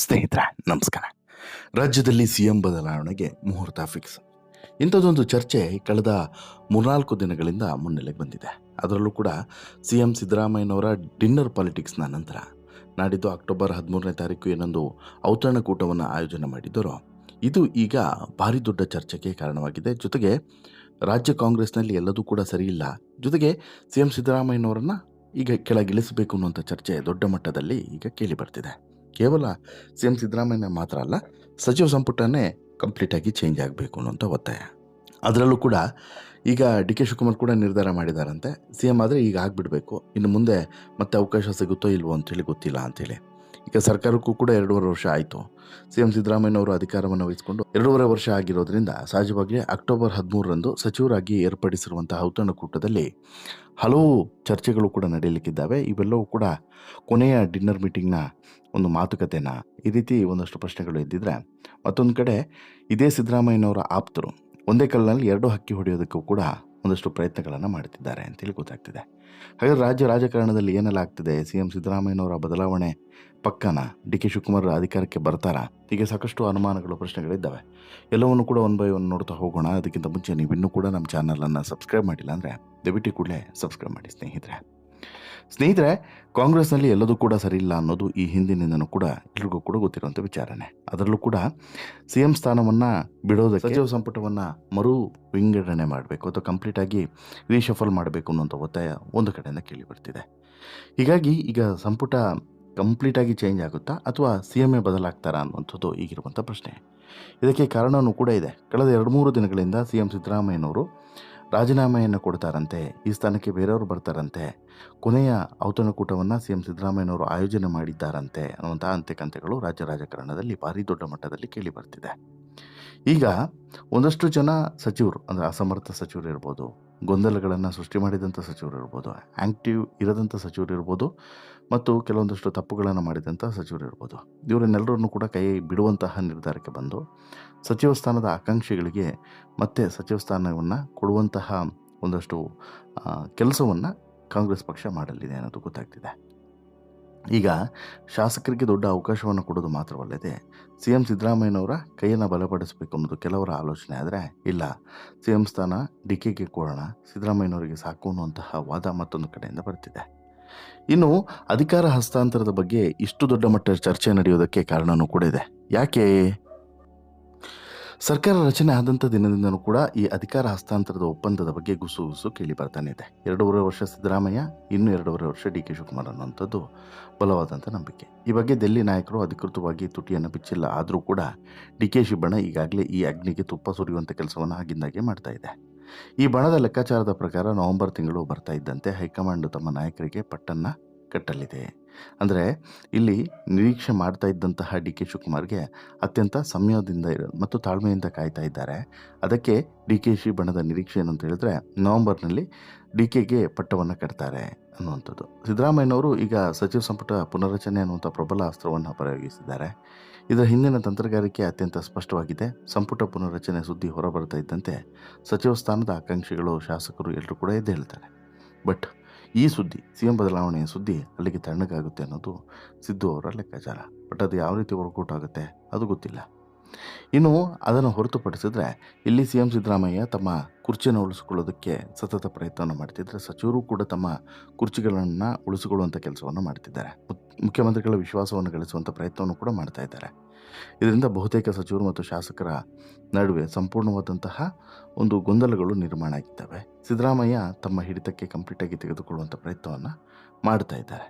ಸ್ನೇಹಿತರೆ, ನಮಸ್ಕಾರ. ರಾಜ್ಯದಲ್ಲಿ ಸಿಎಂ ಬದಲಾವಣೆಗೆ ಮುಹೂರ್ತ ಫಿಕ್ಸ್ ಇಂಥದ್ದೊಂದು ಚರ್ಚೆ ಕಳೆದ ಮೂರ್ನಾಲ್ಕು ದಿನಗಳಿಂದ ಮುನ್ನೆಲೆಗೆ ಬಂದಿದೆ. ಅದರಲ್ಲೂ ಕೂಡ ಸಿ ಎಂ ಸಿದ್ದರಾಮಯ್ಯನವರ ಡಿನ್ನರ್ ಪಾಲಿಟಿಕ್ಸ್ನ ನಂತರ ನಾಡಿದ್ದು ಅಕ್ಟೋಬರ್ ಹದಿಮೂರನೇ ತಾರೀಕು ಏನೊಂದು ಔತಣಕೂಟವನ್ನು ಆಯೋಜನೆ ಮಾಡಿದ್ದರೋ, ಇದು ಈಗ ಭಾರಿ ದೊಡ್ಡ ಚರ್ಚೆಗೆ ಕಾರಣವಾಗಿದೆ. ಜೊತೆಗೆ ರಾಜ್ಯ ಕಾಂಗ್ರೆಸ್ನಲ್ಲಿ ಎಲ್ಲದೂ ಕೂಡ ಸರಿಯಿಲ್ಲ. ಜೊತೆಗೆ ಸಿ ಎಂ ಸಿದ್ದರಾಮಯ್ಯನವರನ್ನು ಈಗ ಕೆಳಗಿಳಿಸಬೇಕು ಅನ್ನುವಂಥ ಚರ್ಚೆ ದೊಡ್ಡ ಮಟ್ಟದಲ್ಲಿ ಈಗ ಕೇಳಿ ಬರ್ತಿದೆ. ಕೇವಲ ಸಿ ಎಂ ಸಿದ್ದರಾಮಯ್ಯ ಮಾತ್ರ ಅಲ್ಲ, ಸಚಿವ ಸಂಪುಟನೇ ಕಂಪ್ಲೀಟಾಗಿ ಚೇಂಜ್ ಆಗಬೇಕು ಅನ್ನೋಂಥ ಒತ್ತಾಯ. ಅದರಲ್ಲೂ ಕೂಡ ಈಗ ಡಿ ಕೆ ಶಿವಕುಮಾರ್ ಕೂಡ ನಿರ್ಧಾರ ಮಾಡಿದಾರಂತೆ. ಸಿ ಎಂ ಆದರೆ ಈಗ ಆಗಿಬಿಡಬೇಕು. ಇನ್ನು ಮುಂದೆ ಮತ್ತೆ ಅವಕಾಶ ಸಿಗುತ್ತೋ ಇಲ್ವೋ ಅಂತೇಳಿ ಗೊತ್ತಿಲ್ಲ ಅಂಥೇಳಿ ಈಗ ಸರ್ಕಾರಕ್ಕೂ ಕೂಡ ಎರಡೂವರೆ ವರ್ಷ ಆಯಿತು. ಸಿ ಎಂ ಸಿದ್ದರಾಮಯ್ಯನವರು ಅಧಿಕಾರವನ್ನು ವಹಿಸಿಕೊಂಡು ಎರಡೂವರೆ ವರ್ಷ ಆಗಿರೋದ್ರಿಂದ ಸಹಜವಾಗಿ ಅಕ್ಟೋಬರ್ ಹದಿಮೂರರಂದು ಸಚಿವರಾಗಿ ಏರ್ಪಡಿಸಿರುವಂತಹ ಔತಣಕೂಟದಲ್ಲಿ ಹಲವು ಚರ್ಚೆಗಳು ಕೂಡ ನಡೆಯಲಿಕ್ಕಿದ್ದಾವೆ. ಇವೆಲ್ಲವೂ ಕೂಡ ಕೊನೆಯ ಡಿನ್ನರ್ ಮೀಟಿಂಗ್ನ ಒಂದು ಮಾತುಕತೆನ ಈ ರೀತಿ ಒಂದಷ್ಟು ಪ್ರಶ್ನೆಗಳು ಇದ್ದಿದ್ರೆ ಮತ್ತೊಂದು ಕಡೆ ಇದೇ ಸಿದ್ದರಾಮಯ್ಯನವರ ಆಪ್ತರು ಒಂದೇ ಕಲ್ಲಿನಲ್ಲಿ ಎರಡು ಹಕ್ಕಿ ಹೊಡೆಯೋದಕ್ಕೂ ಕೂಡ ಒಂದಷ್ಟು ಪ್ರಯತ್ನಗಳನ್ನು ಮಾಡುತ್ತಿದ್ದಾರೆ ಅಂತೇಳಿ ಗೊತ್ತಾಗ್ತಿದೆ. ಹಾಗಾದರೆ ರಾಜ್ಯ ರಾಜಕಾರಣದಲ್ಲಿ ಏನೆಲ್ಲ ಆಗ್ತಿದೆ? ಸಿ ಎಂ ಸಿದ್ದರಾಮಯ್ಯನವರ ಬದಲಾವಣೆ ಪಕ್ಕನ ಡಿ ಕೆ ಶಿವಕುಮಾರ್ ಅಧಿಕಾರಕ್ಕೆ ಬರ್ತಾರಾ? ಹೀಗೆ ಸಾಕಷ್ಟು ಅನುಮಾನಗಳು, ಪ್ರಶ್ನೆಗಳಿದ್ದಾವೆ. ಎಲ್ಲವನ್ನು ಕೂಡ ಒನ್ ಬೈ ಒನ್ ನೋಡ್ತಾ ಹೋಗೋಣ. ಅದಕ್ಕಿಂತ ಮುಂಚೆ ನೀವು ಇನ್ನೂ ಕೂಡ ನಮ್ಮ ಚಾನಲನ್ನು ಸಬ್ಸ್ಕ್ರೈಬ್ ಮಾಡಿಲ್ಲ ಅಂದರೆ ದಯವಿಟ್ಟು ಕೂಡಲೇ ಸಬ್ಸ್ಕ್ರೈಬ್ ಮಾಡಿ ಸ್ನೇಹಿತರೆ. ಸ್ನೇಹಿತರೆ, ಕಾಂಗ್ರೆಸ್ನಲ್ಲಿ ಎಲ್ಲದೂ ಕೂಡ ಸರಿ ಇಲ್ಲ ಅನ್ನೋದು ಈ ಹಿಂದಿನಿಂದನೂ ಕೂಡ ಎಲ್ರಿಗೂ ಕೂಡ ಗೊತ್ತಿರುವಂಥ ವಿಚಾರನೆ. ಅದರಲ್ಲೂ ಕೂಡ ಸಿ ಎಂ ಸ್ಥಾನವನ್ನು ಬಿಡೋದಕ್ಕೆ ಸಚಿವ ಸಂಪುಟವನ್ನು ಮರು ವಿಂಗಡಣೆ ಮಾಡಬೇಕು, ಅಥವಾ ಕಂಪ್ಲೀಟಾಗಿ ರೀಶಫಲ್ ಮಾಡಬೇಕು ಅನ್ನೋಂಥ ಒತ್ತಾಯ ಒಂದು ಕಡೆಯಿಂದ ಕೇಳಿ ಬರ್ತಿದೆ. ಹೀಗಾಗಿ ಈಗ ಸಂಪುಟ ಕಂಪ್ಲೀಟಾಗಿ ಚೇಂಜ್ ಆಗುತ್ತಾ, ಅಥವಾ ಸಿ ಎಂ ಎ ಬದಲಾಗ್ತಾರಾ ಅನ್ನುವಂಥದ್ದು ಈಗಿರುವಂಥ ಪ್ರಶ್ನೆ. ಇದಕ್ಕೆ ಕಾರಣವೂ ಕೂಡ ಇದೆ. ಕಳೆದ ಎರಡು ಮೂರು ದಿನಗಳಿಂದ ಸಿ ಎಂ ಸಿದ್ದರಾಮಯ್ಯನವರು ರಾಜೀನಾಮೆಯನ್ನು ಕೊಡ್ತಾರಂತೆ, ಈ ಸ್ಥಾನಕ್ಕೆ ಬೇರೆಯವರು ಬರ್ತಾರಂತೆ, ಕೊನೆಯ ಔತಣಕೂಟವನ್ನು ಸಿ ಎಂ ಸಿದ್ದರಾಮಯ್ಯನವರು ಆಯೋಜನೆ ಮಾಡಿದ್ದಾರಂತೆ ಅನ್ನುವಂಥ ಅಂತ್ಯಕಂತೆಗಳು ರಾಜ್ಯ ರಾಜಕಾರಣದಲ್ಲಿ ಭಾರಿ ದೊಡ್ಡ ಮಟ್ಟದಲ್ಲಿ ಕೇಳಿ ಬರ್ತಿದೆ. ಈಗ ಒಂದಷ್ಟು ಜನ ಸಚಿವರು, ಅಂದರೆ ಅಸಮರ್ಥ ಸಚಿವರು ಇರ್ಬೋದು, ಗೊಂದಲಗಳನ್ನು ಸೃಷ್ಟಿ ಮಾಡಿದಂಥ ಸಚಿವರು ಇರ್ಬೋದು ಆ್ಯಕ್ಟಿವ್ ಇರದಂಥ ಸಚಿವರು ಇರ್ಬೋದು, ಮತ್ತು ಕೆಲವೊಂದಷ್ಟು ತಪ್ಪುಗಳನ್ನು ಮಾಡಿದಂಥ ಸಚಿವರು ಇರ್ಬೋದು, ಇವರನ್ನೆಲ್ಲರನ್ನು ಕೂಡ ಕೈ ಬಿಡುವಂತಹ ನಿರ್ಧಾರಕ್ಕೆ ಬಂದು ಸಚಿವ ಸ್ಥಾನದ ಆಕಾಂಕ್ಷಿಗಳಿಗೆ ಮತ್ತೆ ಸಚಿವ ಸ್ಥಾನವನ್ನು ಕೊಡುವಂತಹ ಒಂದಷ್ಟು ಕೆಲಸವನ್ನು ಕಾಂಗ್ರೆಸ್ ಪಕ್ಷ ಮಾಡಲಿದೆ ಅನ್ನೋದು ಗೊತ್ತಾಗ್ತಿದೆ. ಈಗ ಶಾಸಕರಿಗೆ ದೊಡ್ಡ ಅವಕಾಶವನ್ನು ಕೊಡೋದು ಮಾತ್ರವಲ್ಲದೆ ಸಿ ಎಂ ಸಿದ್ದರಾಮಯ್ಯನವರ ಕೈಯನ್ನು ಬಲಪಡಿಸಬೇಕು ಅನ್ನೋದು ಕೆಲವರ ಆಲೋಚನೆ ಆದರೆ ಇಲ್ಲ. ಸಿ ಎಂ ಸ್ಥಾನ ಡಿ ಕೆಗೆ ಕೊಡೋಣ, ಸಿದ್ದರಾಮಯ್ಯನವರಿಗೆ ಸಾಕು ಅನ್ನುವಂತಹ ವಾದ ಮತ್ತೊಂದು ಕಡೆಯಿಂದ ಬರ್ತಿದೆ. ಇನ್ನು ಅಧಿಕಾರ ಹಸ್ತಾಂತರದ ಬಗ್ಗೆ ಇಷ್ಟು ದೊಡ್ಡ ಮಟ್ಟದ ಚರ್ಚೆ ನಡೆಯೋದಕ್ಕೆ ಕಾರಣವೂ ಕೂಡ ಇದೆ. ಯಾಕೆ? ಸರ್ಕಾರ ರಚನೆ ಆದಂಥ ದಿನದಿಂದಲೂ ಕೂಡ ಈ ಅಧಿಕಾರ ಹಸ್ತಾಂತರದ ಒಪ್ಪಂದದ ಬಗ್ಗೆ ಗುಸು ಗುಸು ಕೇಳಿ ಬರ್ತಾನೆ ಇದೆ. ಎರಡೂವರೆ ವರ್ಷ ಸಿದ್ದರಾಮಯ್ಯ, ಇನ್ನು ಎರಡೂವರೆ ವರ್ಷ ಡಿ ಕೆ ಶಿವಕುಮಾರ್ ಅನ್ನುವಂಥದ್ದು ಬಲವಾದಂಥ ನಂಬಿಕೆ. ಈ ಬಗ್ಗೆ ದೆಲ್ಲಿ ನಾಯಕರು ಅಧಿಕೃತವಾಗಿ ತುಟಿಯನ್ನು ಬಿಚ್ಚಿಲ್ಲ. ಆದರೂ ಕೂಡ ಡಿ ಕೆ ಬಣ ಈಗಾಗಲೇ ಈ ಅಗ್ನಿಗೆ ತುಪ್ಪ ಸುರಿಯುವಂಥ ಕೆಲಸವನ್ನು ಆಗಿಂದಾಗೆ ಮಾಡ್ತಾ ಇದೆ. ಈ ಬಣದ ಲೆಕ್ಕಾಚಾರದ ಪ್ರಕಾರ ನವೆಂಬರ್ ತಿಂಗಳು ಬರ್ತಾ ಇದ್ದಂತೆ ಹೈಕಮಾಂಡ್ ತಮ್ಮ ನಾಯಕರಿಗೆ ಪಟ್ಟನ್ನು ಕಟ್ಟಲಿದೆ. ಅಂದರೆ ಇಲ್ಲಿ ನಿರೀಕ್ಷೆ ಮಾಡ್ತಾ ಇದ್ದಂತಹ ಡಿ ಕೆ ಶಿವಕುಮಾರ್ಗೆ ಅತ್ಯಂತ ಸಮಯದಿಂದ ಮತ್ತು ತಾಳ್ಮೆಯಿಂದ ಕಾಯ್ತಾ ಇದ್ದಾರೆ. ಅದಕ್ಕೆ ಡಿ ಕೆ ಶಿ ಬಣದ ನಿರೀಕ್ಷೆ ಏನಂತ ಹೇಳಿದ್ರೆ ನವೆಂಬರ್ನಲ್ಲಿ ಡಿ ಕೆಗೆ ಪಟ್ಟವನ್ನು ಕಟ್ತಾರೆ ಅನ್ನುವಂಥದ್ದು. ಸಿದ್ದರಾಮಯ್ಯನವರು ಈಗ ಸಚಿವ ಸಂಪುಟ ಪುನರ್ರಚನೆ ಅನ್ನುವಂಥ ಪ್ರಬಲ ಅಸ್ತ್ರವನ್ನು ಪ್ರಯೋಗಿಸಿದ್ದಾರೆ ಇದರ ಹಿಂದಿನ ತಂತ್ರಗಾರಿಕೆ ಅತ್ಯಂತ ಸ್ಪಷ್ಟವಾಗಿದೆ. ಸಂಪುಟ ಪುನರ್ರಚನೆ ಸುದ್ದಿ ಹೊರಬರ್ತಾ ಇದ್ದಂತೆ ಸಚಿವ ಸ್ಥಾನದ ಆಕಾಂಕ್ಷಿಗಳು ಶಾಸಕರು ಎಲ್ಲರೂ ಕೂಡ ಎದ್ದು ಹೇಳ್ತಾರೆ ಬಟ್ ಈ ಸುದ್ದಿ ಸಿ ಎಂ ಬದಲಾವಣೆಯ ಸುದ್ದಿ ಅಲ್ಲಿಗೆ ತಣ್ಣಗಾಗುತ್ತೆ ಅನ್ನೋದು ಸಿದ್ದು ಅವರ ಲೆಕ್ಕಾಚಾರ. ಬಟ್ ಅದು ಯಾವ ರೀತಿ ವರ್ಕೌಟ್ ಆಗುತ್ತೆ ಅದು ಗೊತ್ತಿಲ್ಲ. ಇನ್ನು ಅದನ್ನು ಹೊರತುಪಡಿಸಿದ್ರೆ ಇಲ್ಲಿ ಸಿ ಎಂ ಸಿದ್ದರಾಮಯ್ಯ ತಮ್ಮ ಕುರ್ಚಿಯನ್ನು ಉಳಿಸಿಕೊಳ್ಳೋದಕ್ಕೆ ಸತತ ಪ್ರಯತ್ನವನ್ನು ಮಾಡ್ತಿದ್ದರೆ ಸಚಿವರು ಕೂಡ ತಮ್ಮ ಕುರ್ಚಿಗಳನ್ನು ಉಳಿಸಿಕೊಳ್ಳುವಂಥ ಕೆಲಸವನ್ನು ಮಾಡ್ತಿದ್ದಾರೆ. ಮುಖ್ಯಮಂತ್ರಿಗಳ ವಿಶ್ವಾಸವನ್ನು ಗಳಿಸುವಂಥ ಪ್ರಯತ್ನವನ್ನು ಕೂಡ ಮಾಡ್ತಾ ಇದ್ದಾರೆ. ಇದರಿಂದ ಬಹುತೇಕ ಸಚಿವರು ಮತ್ತು ಶಾಸಕರ ನಡುವೆ ಸಂಪೂರ್ಣವಾದಂತಹ ಒಂದು ಗೊಂದಲಗಳು ನಿರ್ಮಾಣ ಆಗಿದ್ದಾವೆ ಸಿದ್ದರಾಮಯ್ಯ ತಮ್ಮ ಹಿಡಿತಕ್ಕೆ ಕಂಪ್ಲೀಟಾಗಿ ತೆಗೆದುಕೊಳ್ಳುವಂಥ ಪ್ರಯತ್ನವನ್ನು ಮಾಡ್ತಾ ಇದ್ದಾರೆ.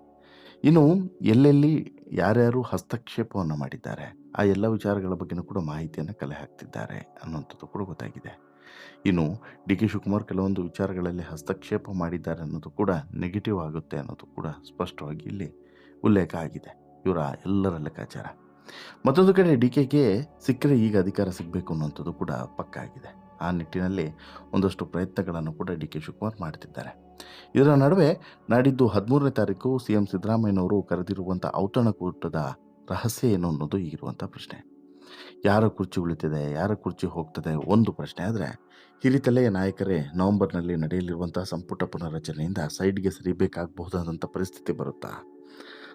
ಇನ್ನು ಎಲ್ಲೆಲ್ಲಿ ಯಾರ್ಯಾರು ಹಸ್ತಕ್ಷೇಪವನ್ನು ಮಾಡಿದ್ದಾರೆ, ಆ ಎಲ್ಲ ವಿಚಾರಗಳ ಬಗ್ಗೆನೂ ಕೂಡ ಮಾಹಿತಿಯನ್ನು ಕಲೆ ಹಾಕ್ತಿದ್ದಾರೆ ಅನ್ನುವಂಥದ್ದು ಕೂಡ ಗೊತ್ತಾಗಿದೆ. ಇನ್ನು ಡಿ ಕೆ ಶಿವಕುಮಾರ್ ಕೆಲವೊಂದು ವಿಚಾರಗಳಲ್ಲಿ ಹಸ್ತಕ್ಷೇಪ ಮಾಡಿದ್ದಾರೆ ಅನ್ನೋದು ಕೂಡ ನೆಗೆಟಿವ್ ಆಗುತ್ತೆ ಅನ್ನೋದು ಕೂಡ ಸ್ಪಷ್ಟವಾಗಿ ಇಲ್ಲಿ ಉಲ್ಲೇಖ ಆಗಿದೆ ಇವರ ಎಲ್ಲರ ಲೆಕ್ಕಾಚಾರ. ಮತ್ತೊಂದು ಕಡೆ ಡಿ ಕೆಗೆ ಸಿಕ್ಕರೆ ಈಗ ಅಧಿಕಾರ ಸಿಗಬೇಕು ಅನ್ನುವಂಥದ್ದು ಕೂಡ ಪಕ್ಕ ಆಗಿದೆ. ಆ ನಿಟ್ಟಿನಲ್ಲಿ ಒಂದಷ್ಟು ಪ್ರಯತ್ನಗಳನ್ನು ಕೂಡ ಡಿ ಕೆ ಶಿವಕುಮಾರ್ ಮಾಡ್ತಿದ್ದಾರೆ ಇದರ ನಡುವೆ ನಾಡಿದ್ದು ಹದಿಮೂರನೇ ತಾರೀಕು ಸಿ ಎಂ ಸಿದ್ದರಾಮಯ್ಯನವರು ಕರೆದಿರುವಂಥ ಔತಣಕೂಟದ ರಹಸ್ಯ ಏನು ಅನ್ನೋದು ಈಗಿರುವಂಥ ಪ್ರಶ್ನೆ. ಯಾರ ಕುರ್ಚಿ ಉಳಿತದೆ, ಯಾರ ಕುರ್ಚಿ ಹೋಗ್ತದೆ ಒಂದು ಪ್ರಶ್ನೆ. ಆದರೆ ಹಿರಿತಲೆಯ ನಾಯಕರೇ, ನವೆಂಬರ್ನಲ್ಲಿ ನಡೆಯಲಿರುವಂಥ ಸಂಪುಟ ಪುನರ್ರಚನೆಯಿಂದ ಸೈಡ್ಗೆ ಸರಿಬೇಕಾಗಬಹುದಾದಂಥ ಪರಿಸ್ಥಿತಿ ಬರುತ್ತಾ?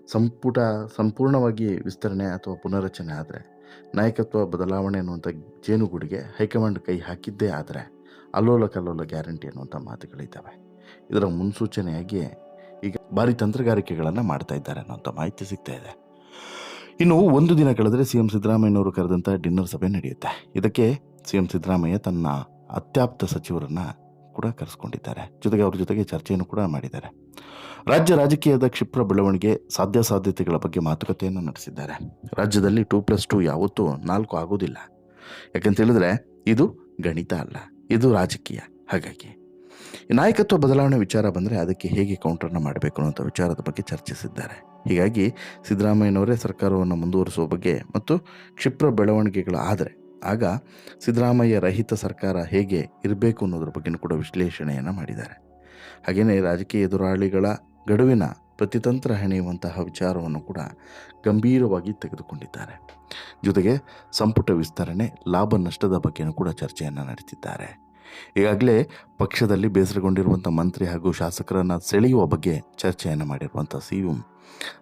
ಸಂಪುಟ ಸಂಪೂರ್ಣವಾಗಿ ವಿಸ್ತರಣೆ ಅಥವಾ ಪುನರಚನೆ ಆದರೆ, ನಾಯಕತ್ವ ಬದಲಾವಣೆ ಅನ್ನುವಂಥ ಜೇನುಗೂಡಿಗೆ ಹೈಕಮಾಂಡ್ ಕೈ ಹಾಕಿದ್ದೇ ಆದರೆ ಅಲ್ಲೋಲ ಕಲ್ಲೋಲ ಗ್ಯಾರಂಟಿ ಅನ್ನುವಂಥ ಮಾತುಗಳಿದ್ದಾವೆ. ಇದರ ಮುನ್ಸೂಚನೆಯಾಗಿ ಈಗ ಭಾರಿ ತಂತ್ರಗಾರಿಕೆಗಳನ್ನು ಮಾಡ್ತಾ ಇದ್ದಾರೆ ಅನ್ನುವಂಥ ಮಾಹಿತಿ ಸಿಗ್ತಾ ಇದೆ. ಇನ್ನು ಒಂದು ದಿನ ಕಳೆದರೆ ಸಿ ಎಂ ಸಿದ್ದರಾಮಯ್ಯನವರು ಕರೆದಂಥ ಡಿನ್ನರ್ ಸಭೆ ನಡೆಯುತ್ತೆ. ಇದಕ್ಕೆ ಸಿ ಎಂ ಸಿದ್ದರಾಮಯ್ಯ ತನ್ನ ಅತ್ಯಾಪ್ತ ಸಚಿವರನ್ನು ಕೂಡ ಕರೆಸ್ಕೊಂಡಿದ್ದಾರೆ. ಜೊತೆಗೆ ಅವ್ರ ಜೊತೆಗೆ ಚರ್ಚೆಯನ್ನು ಕೂಡ ಮಾಡಿದ್ದಾರೆ. ರಾಜ್ಯ ರಾಜಕೀಯದ ಕ್ಷಿಪ್ರ ಬೆಳವಣಿಗೆ ಸಾಧ್ಯ ಸಾಧ್ಯತೆಗಳ ಬಗ್ಗೆ ಮಾತುಕತೆಯನ್ನು ನಡೆಸಿದ್ದಾರೆ. ರಾಜ್ಯದಲ್ಲಿ ಟೂ ಪ್ಲಸ್ ಟೂ ಯಾವತ್ತೂ ನಾಲ್ಕು ಆಗೋದಿಲ್ಲ. ಯಾಕಂತ ಹೇಳಿದ್ರೆ, ಇದು ಗಣಿತ ಅಲ್ಲ, ಇದು ರಾಜಕೀಯ. ಹಾಗಾಗಿ ನಾಯಕತ್ವ ಬದಲಾವಣೆ ವಿಚಾರ ಬಂದರೆ ಅದಕ್ಕೆ ಹೇಗೆ ಕೌಂಟರ್ನ ಮಾಡಬೇಕು ಅನ್ನೋ ವಿಚಾರದ ಬಗ್ಗೆ ಚರ್ಚಿಸಿದ್ದಾರೆ. ಹೀಗಾಗಿ, ಸಿದ್ದರಾಮಯ್ಯನವರೇ ಸರ್ಕಾರವನ್ನು ಮುಂದುವರಿಸುವ ಬಗ್ಗೆ ಮತ್ತು ಕ್ಷಿಪ್ರ ಬೆಳವಣಿಗೆಗಳು ಆದರೆ, ಆಗ ಸಿದ್ದರಾಮಯ್ಯ ರಹಿತ ಸರ್ಕಾರ ಹೇಗೆ ಇರಬೇಕು ಅನ್ನೋದ್ರ ಬಗ್ಗೆನೂ ಕೂಡ ವಿಶ್ಲೇಷಣೆಯನ್ನು ಮಾಡಿದ್ದಾರೆ. ಹಾಗೆಯೇ ರಾಜಕೀಯ ಎದುರಾಳಿಗಳ ಗಡುವಿನ ಪ್ರತಿತಂತ್ರ ಹೆಣೆಯುವಂತಹ ವಿಚಾರವನ್ನು ಕೂಡ ಗಂಭೀರವಾಗಿ ತೆಗೆದುಕೊಂಡಿದ್ದಾರೆ. ಜೊತೆಗೆ ಸಂಪುಟ ವಿಸ್ತರಣೆ, ಲಾಭ ನಷ್ಟದ ಬಗ್ಗೆಯೂ ಕೂಡ ಚರ್ಚೆಯನ್ನು ನಡೆಸಿದ್ದಾರೆ. ಈಗಾಗಲೇ ಪಕ್ಷದಲ್ಲಿ ಬೇಸರಗೊಂಡಿರುವಂಥ ಮಂತ್ರಿ ಹಾಗೂ ಶಾಸಕರನ್ನು ಸೆಳೆಯುವ ಬಗ್ಗೆ ಚರ್ಚೆಯನ್ನು ಮಾಡಿರುವಂಥ ಸಿ ಎಂ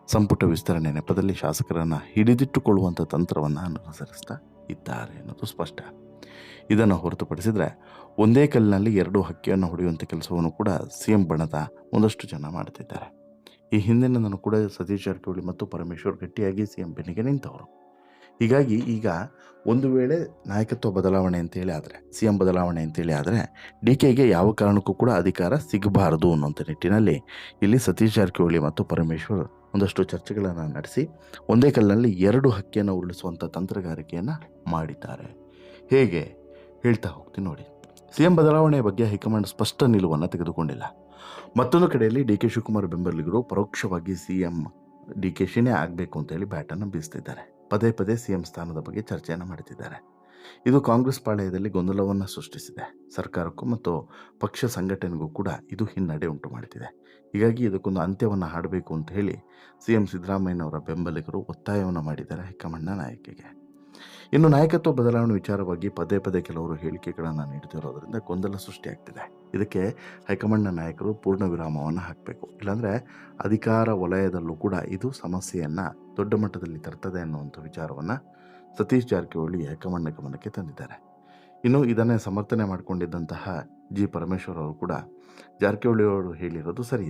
ಸಂಪುಟ ವಿಸ್ತರಣೆ ನೆಪದಲ್ಲಿ ಶಾಸಕರನ್ನು ಹಿಡಿದಿಟ್ಟುಕೊಳ್ಳುವಂಥ ತಂತ್ರವನ್ನು ಅನುಸರಿಸ್ತಾ ಇದ್ದಾರೆ ಅನ್ನೋದು ಸ್ಪಷ್ಟ. ಇದನ್ನು ಹೊರತುಪಡಿಸಿದರೆ ಒಂದೇ ಕಲ್ಲಿನಲ್ಲಿ ಎರಡು ಹಕ್ಕಿಯನ್ನು ಹೊಡೆಯುವಂಥ ಕೆಲಸವನ್ನು ಕೂಡ ಸಿ ಎಂ ಬಣದ ಒಂದಷ್ಟು ಜನ ಮಾಡ್ತಿದ್ದಾರೆ. ಈ ಹಿಂದಿನಿಂದನೂ ಕೂಡ ಸತೀಶ್ ಜಾರಕಿಹೊಳಿ ಮತ್ತು ಪರಮೇಶ್ವರ್ ಗಟ್ಟಿಯಾಗಿ ಸಿ ಎಂ ಬೆನ್ನಿಗೆ ನಿಂತವರು. ಹೀಗಾಗಿ ಈಗ ಒಂದು ವೇಳೆ ನಾಯಕತ್ವ ಬದಲಾವಣೆ ಅಂತೇಳಿ ಆದರೆ ಸಿ ಎಂ ಬದಲಾವಣೆ ಅಂತೇಳಿ ಆದರೆ, ಡಿ ಕೆಗೆ ಯಾವ ಕಾರಣಕ್ಕೂ ಕೂಡ ಅಧಿಕಾರ ಸಿಗಬಾರದು ಅನ್ನೋಂಥ ನಿಟ್ಟಿನಲ್ಲಿ ಇಲ್ಲಿ ಸತೀಶ್ ಜಾರಕಿಹೊಳಿ ಮತ್ತು ಪರಮೇಶ್ವರ್ ಒಂದಷ್ಟು ಚರ್ಚೆಗಳನ್ನು ನಡೆಸಿ ಒಂದೇ ಕಲ್ಲಿನಲ್ಲಿ ಎರಡು ಹಕ್ಕಿಯನ್ನು ಉರುಳಿಸುವಂಥ ತಂತ್ರಗಾರಿಕೆಯನ್ನು ಮಾಡಿದ್ದಾರೆ. ಹೇಗೆ? ಹೇಳ್ತಾ ಹೋಗ್ತೀನಿ ನೋಡಿ. ಸಿ ಎಂ ಬದಲಾವಣೆಯ ಬಗ್ಗೆ ಹೈಕಮಾಂಡ್ ಸ್ಪಷ್ಟ ನಿಲುವನ್ನು ತೆಗೆದುಕೊಂಡಿಲ್ಲ. ಮತ್ತೊಂದು ಕಡೆಯಲ್ಲಿ ಡಿ ಕೆ ಶಿವಕುಮಾರ್ ಬೆಂಬಲಿಗರು ಪರೋಕ್ಷವಾಗಿ ಸಿ ಎಂ ಡಿ ಕೆ ಶಿನೇ ಆಗಬೇಕು ಅಂತೇಳಿ ಬ್ಯಾಟನ್ನು ಬೀಸ್ತಿದ್ದಾರೆ. ಪದೇ ಪದೇ ಸಿ ಎಂ ಸ್ಥಾನದ ಬಗ್ಗೆ ಚರ್ಚೆಯನ್ನು ಮಾಡುತ್ತಿದ್ದಾರೆ ಇದು ಕಾಂಗ್ರೆಸ್ ಪಾಳೆಯದಲ್ಲಿ ಗೊಂದಲವನ್ನು ಸೃಷ್ಟಿಸಿದೆ. ಸರ್ಕಾರಕ್ಕೂ ಮತ್ತು ಪಕ್ಷ ಸಂಘಟನೆಗೂ ಕೂಡ ಇದು ಹಿನ್ನಡೆ ಉಂಟು ಮಾಡುತ್ತಿದೆ ಹೀಗಾಗಿ ಇದಕ್ಕೊಂದು ಅಂತ್ಯವನ್ನು ಹಾಡಬೇಕು ಅಂತ ಹೇಳಿ ಸಿ ಎಂ ಸಿದ್ದರಾಮಯ್ಯನವರ ಬೆಂಬಲಿಗರು ಒತ್ತಾಯವನ್ನು ಮಾಡಿದ್ದಾರೆ ಹೈಕಮಾಂಡ್ನ ನಾಯಕಿಗೆ. ಇನ್ನು ನಾಯಕತ್ವ ಬದಲಾವಣೆ ವಿಚಾರವಾಗಿ ಪದೇ ಪದೇ ಕೆಲವರು ಹೇಳಿಕೆಗಳನ್ನು ನೀಡುತ್ತಿರೋದ್ರಿಂದ ಗೊಂದಲ ಸೃಷ್ಟಿಯಾಗ್ತಿದೆ. ಇದಕ್ಕೆ ಹೈಕಮಾಂಡ್ನ ನಾಯಕರು ಪೂರ್ಣ ವಿರಾಮವನ್ನು ಹಾಕಬೇಕು. ಇಲ್ಲಾಂದರೆ ಅಧಿಕಾರ ವಲಯದಲ್ಲೂ ಕೂಡ ಇದು ಸಮಸ್ಯೆಯನ್ನು ದೊಡ್ಡ ಮಟ್ಟದಲ್ಲಿ ತರ್ತದೆ ಅನ್ನುವಂಥ ವಿಚಾರವನ್ನು ಸತೀಶ್ ಜಾರಕಿಹೊಳಿ ಹೈಕಮಾಂಡ್ನ ಗಮನಕ್ಕೆ ತಂದಿದ್ದಾರೆ. ಇನ್ನು ಇದನ್ನೇ ಸಮರ್ಥನೆ ಮಾಡಿಕೊಂಡಿದ್ದಂತಹ ಜಿ ಪರಮೇಶ್ವರ್ ಅವರು ಕೂಡ ಜಾರಕಿಹೊಳಿ ಅವರು ಹೇಳಿರೋದು ಸರಿ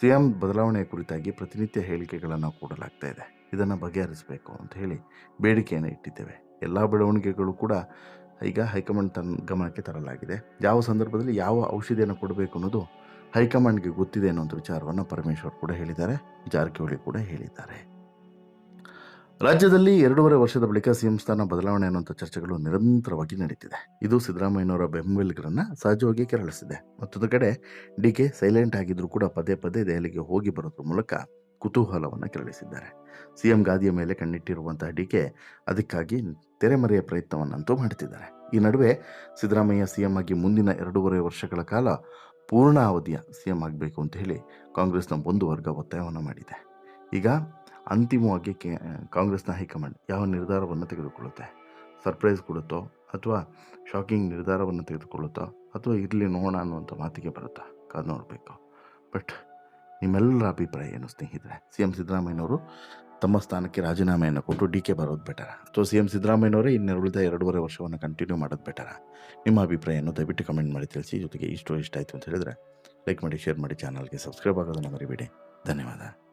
ಇದೆ ಸಿ ಎಂ ಬದಲಾವಣೆಯ ಕುರಿತಾಗಿ ಪ್ರತಿನಿತ್ಯ ಹೇಳಿಕೆಗಳನ್ನು ಕೊಡಲಾಗ್ತಾ ಇದೆ. ಇದನ್ನು ಬಗೆಹರಿಸಬೇಕು ಅಂತ ಹೇಳಿ ಬೇಡಿಕೆಯನ್ನು ಇಟ್ಟಿದ್ದೇವೆ. ಎಲ್ಲ ಬೆಳವಣಿಗೆಗಳು ಕೂಡ ಈಗ ಹೈಕಮಾಂಡ್ ತನ್ನ ಗಮನಕ್ಕೆ ತರಲಾಗಿದೆ. ಯಾವ ಸಂದರ್ಭದಲ್ಲಿ ಯಾವ ಔಷಧಿಯನ್ನು ಕೊಡಬೇಕು ಅನ್ನೋದು ಹೈಕಮಾಂಡ್ಗೆ ಗೊತ್ತಿದೆ ಅನ್ನೋಂಥ ವಿಚಾರವನ್ನು ಪರಮೇಶ್ವರ್ ಕೂಡ ಹೇಳಿದ್ದಾರೆ. ಜಾರಕಿಹೊಳಿ ಕೂಡ ಹೇಳಿದ್ದಾರೆ. ರಾಜ್ಯದಲ್ಲಿ ಎರಡೂವರೆ ವರ್ಷದ ಬಳಿಕ ಸಿಎಂ ಸ್ಥಾನ ಬದಲಾವಣೆ ಅನ್ನುವಂಥ ಚರ್ಚೆಗಳು ನಿರಂತರವಾಗಿ ನಡೀತಿದೆ. ಇದು ಸಿದ್ದರಾಮಯ್ಯನವರ ಬೆಂಬಲಿಗರನ್ನ ಸಹಜವಾಗಿ ಕೆರಳಿಸಿದೆ. ಮತ್ತೊಂದು ಕಡೆ, ಡಿ ಕೆ ಸೈಲೆಂಟ್ ಆಗಿದ್ರು ಕೂಡ ಪದೇ ಪದೇ ದೆಹಲಿಗೆ ಹೋಗಿ ಬರೋದ್ರ ಮೂಲಕ ಕುತೂಹಲವನ್ನು ಕೆರಳಿಸಿದ್ದಾರೆ. ಸಿಎಂ ಗಾದಿಯ ಮೇಲೆ ಕಣ್ಣಿಟ್ಟಿರುವಂತಹ ಡಿ ಕೆ ಅದಕ್ಕಾಗಿ ತೆರೆಮರೆಯ ಪ್ರಯತ್ನವನ್ನಂತೂ ಮಾಡ್ತಿದ್ದಾರೆ. ಈ ನಡುವೆ ಸಿದ್ದರಾಮಯ್ಯ ಸಿಎಂ ಆಗಿ ಮುಂದಿನ ಎರಡೂವರೆ ವರ್ಷಗಳ ಕಾಲ ಪೂರ್ಣ ಅವಧಿಯ ಸಿಎಂ ಆಗಬೇಕು ಅಂತ ಹೇಳಿ ಕಾಂಗ್ರೆಸ್ನ ಒಂದು ವರ್ಗ ಒತ್ತಾಯವನ್ನು ಮಾಡಿದೆ. ಈಗ ಅಂತಿಮವಾಗಿ ಕೆ, ಕಾಂಗ್ರೆಸ್ನ ಹೈಕಮಾಂಡ್ ಯಾವ ನಿರ್ಧಾರವನ್ನು ತೆಗೆದುಕೊಳ್ಳುತ್ತೆ? ಸರ್ಪ್ರೈಸ್ ಕೊಡುತ್ತೋ ಅಥವಾ ಶಾಕಿಂಗ್ ನಿರ್ಧಾರವನ್ನು ತೆಗೆದುಕೊಳ್ಳುತ್ತೋ ಅಥವಾ ಇರಲಿ ನೋಡೋಣ ಅನ್ನುವಂಥ ಮಾತಿಗೆ ಬರುತ್ತಾ? ಕಾದು ನೋಡಬೇಕು. ಬಟ್ ನಿಮ್ಮೆಲ್ಲರ ಅಭಿಪ್ರಾಯ ಏನು ಸ್ನೇಹಿತರೆ? ಸಿ ಎಂ ಸಿದ್ದರಾಮಯ್ಯನವರು ತಮ್ಮ ಸ್ಥಾನಕ್ಕೆ ರಾಜೀನಾಮೆಯನ್ನು ಕೊಟ್ಟು ಡಿ ಕೆ ಬರೋದು ಬೆಟರ ಅಥವಾ ಸಿ ಎಂ ಸಿದ್ದರಾಮಯ್ಯನವರೇ ಇನ್ನು ಉಳಿದ ಎರಡೂವರೆ ವರ್ಷವನ್ನು ಕಂಟಿನ್ಯೂ ಮಾಡೋದು ಬೆಟರ ನಿಮ್ಮ ಅಭಿಪ್ರಾಯವನ್ನು ದಯವಿಟ್ಟು ಕಮೆಂಟ್ ಮಾಡಿ ತಿಳಿಸಿ. ಜೊತೆಗೆ ಇಷ್ಟು ಇಷ್ಟ ಆಯಿತು ಅಂತ ಹೇಳಿದ್ರೆ ಲೈಕ್ ಮಾಡಿ ಶೇರ್ ಮಾಡಿ ಚಾನಲ್ಗೆ ಸಬ್ಸ್ಕ್ರೈಬ್ ಆಗೋದನ್ನು ಮರಿಬೇಡಿ. ಧನ್ಯವಾದ.